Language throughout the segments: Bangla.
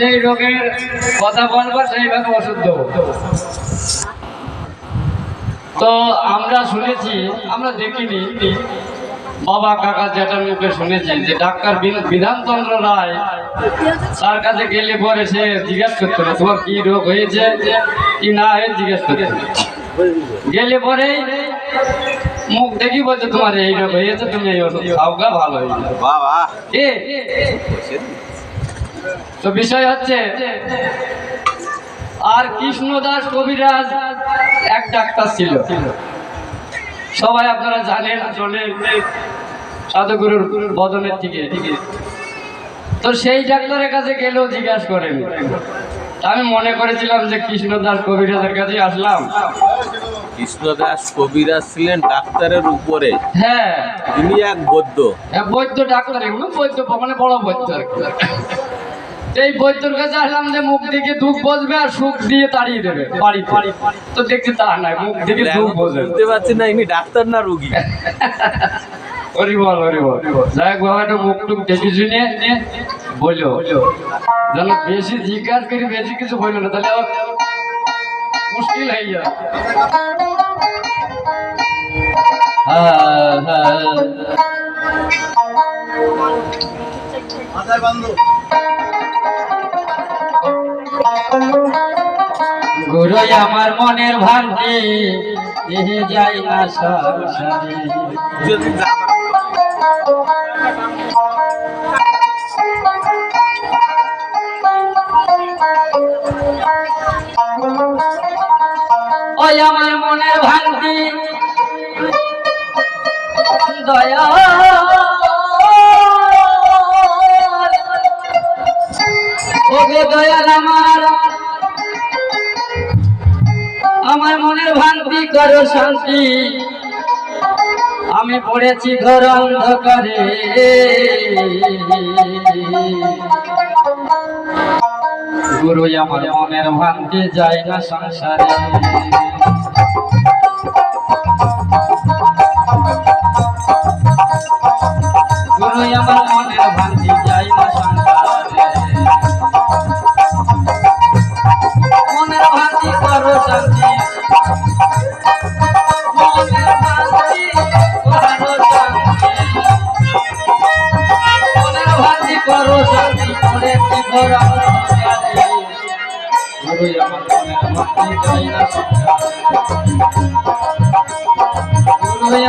সেই রোগের কথা বলব সেইভাবে ওষুধ দেবো। তো আমরা শুনেছি আমরা দেখিনি বাবা কাকা জ্যাঠার মুখে শুনেছি যে ডাক্তার বিধানচন্দ্র রায় তার কাছে গেলে পরে সে জিজ্ঞেস করতো না তোমার কি রোগ হয়েছে? কি না হয়ে জিজ্ঞেস করতো। গেলে পরে মুখ দেখি বলছে তোমার এই রোগ হয়েছে তুমি এই ওষুধ খাওগা ভালো হয়ে যাবে বাবা। এ তো বিষয় হচ্ছে আর কৃষ্ণদাস কবিরাজ এক ডাক্তার ছিল। সবাই আপনারা জানেন চলে সাধুগুরুর বদনের দিকে। তো সেই ডাক্তারের কাছে গেলেও জিজ্ঞাসা করেন। আমি মনে করেছিলাম যে কৃষ্ণদাস কবিরাজের কাছে আসলাম। কৃষ্ণদাস কবিরাজ ছিলেন ডাক্তারের উপরে। হ্যাঁ। তিনি এক বৌদ্ধ হ্যাঁ, বৈদ্য ডাক্তার এগুলো বৈদ্য মানে বড় বৈদ্য আর। এই বৈদ্যর কাছে আসলাম যে মুখ দিকে দুঃখ বসবে আর সুখ দিয়ে তাড়িয়ে দেবে বাড়িতে। তো দেখছি তা নাই মুখ দিকে দুঃখ বসবে বুঝতে পারছি না ইনি ডাক্তার না রুগী? যাই হোক বাবা একটু মুখ টুক দেখে শুনে বলল। যেন বেশি জিজ্ঞাসা করি বেশি কিছু বলল না তাহলে মুশকিল হয়ে যাবে। হ্যাঁ হ্যাঁ। গুরু আমার মনের ভান্তি দেহে যাই না সংসারে। ওই আমার মনের ভান্তি দয়া। আমার আমার। ভান্তি করো শান্তি। আমি পড়েছি ঘর অন্ধকারে। গুরু আমার মনের ভান্তি যায় না সংসারে।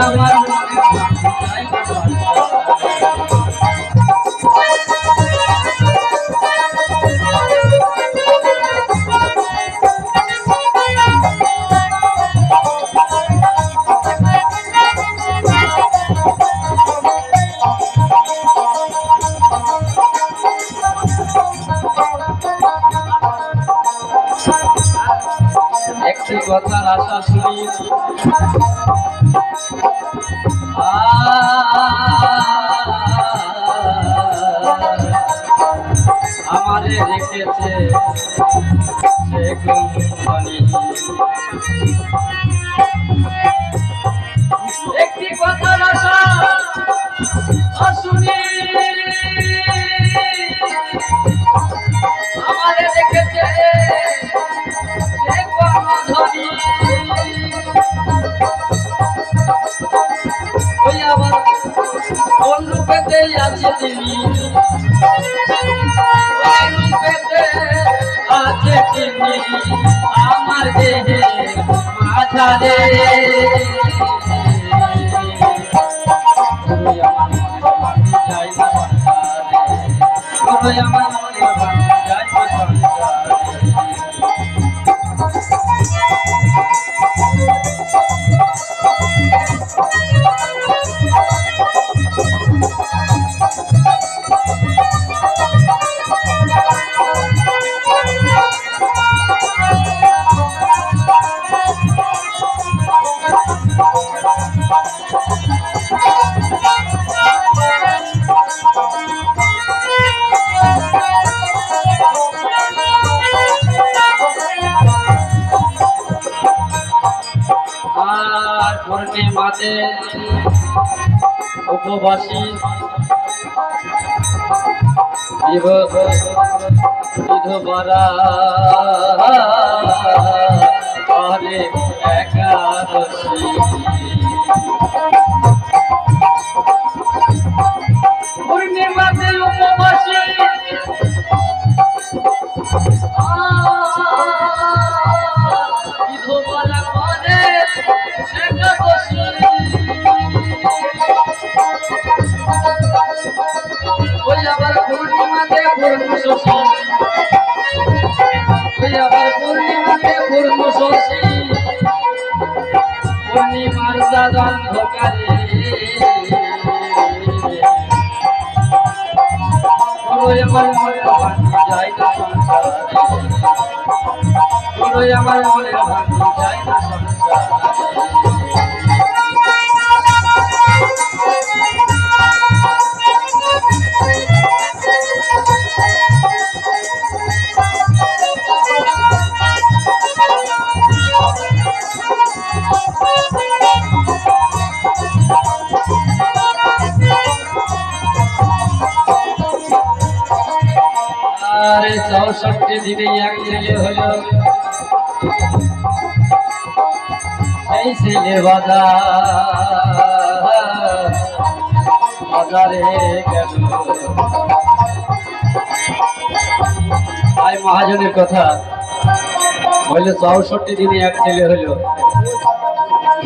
আমার কথার আশা শুনি। আমারে রেখেছে সে একটি কথার আশা আছে তিনি আমার দেহে মাঝারে আমার পূর্ণিমাতে উপবাসী বিধবারা করে একাদশী। শশী ওই আবার পূর্ণিমাতে পূর্ণ শশী পূর্ণিমার আমার মনের ভাঙি যায় না আরে চৌষট্টি দিনে এক ছেলে হলো। সেই ছেলে বাজা বাজারে গেল। মহাজনের কথা। বললে চৌষট্টি দিনে এক ছেলে হলো।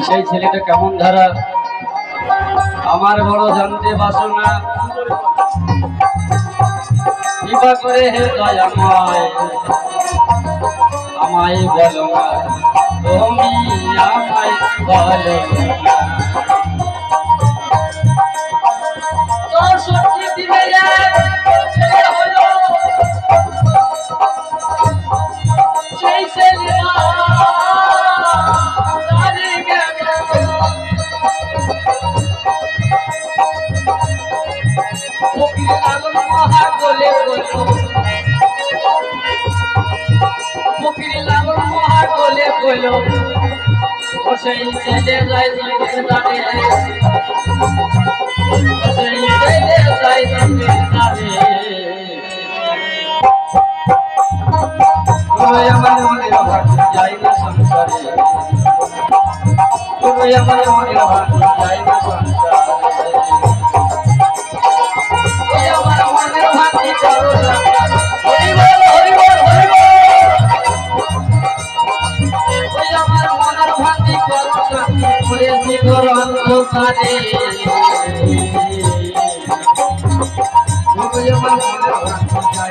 সেই ছেলেটা কেমন ধারা? আমার বড় জানতে বাসনা কৃপা করে হে দয়াময়। আমায় বলো তুমি আমায় বলো আমার মনের ভাগ যাই না সংসারে ওই আমার মনের ভাগ যাই না